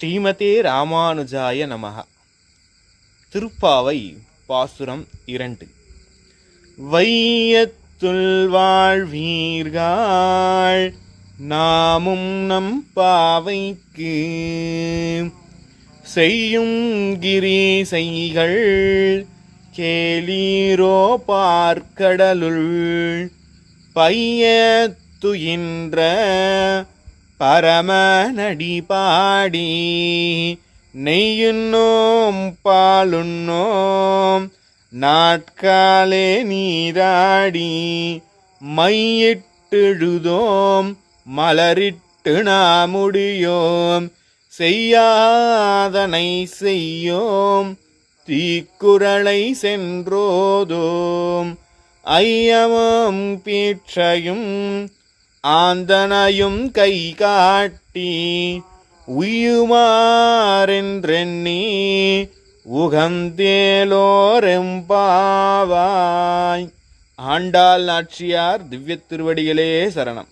ஸ்ரீமதே ராமானுஜாய நமக திருப்பாவை பாசுரம் இரண்டு. வையத்துள் வாழ்வீர்கள் நாமும் நம் பாவைக்கு. செய்யும் கிரீசைகள் கேளீரோ பார்க்கடலுள். பையத்துயின்ற பரமநடி பாடி நெய்யுண்ணோம் பாலுண்ணோம் நாட்காலே நீராடி மையிட்டெழுதோம் மலரிட்டு நாமுடியோம் செய்யாதனை செய்யோம் தீக்குறளை சென்றோதோம் ஐயமும் பீட்சையும் ஆந்தனையும் கை காட்டி உயுமாறென்றெண்ணி உகந்தேலோரெம்பாவாய். ஆண்டாள் நாச்சியார் திவ்ய திருவடிகளே சரணம்.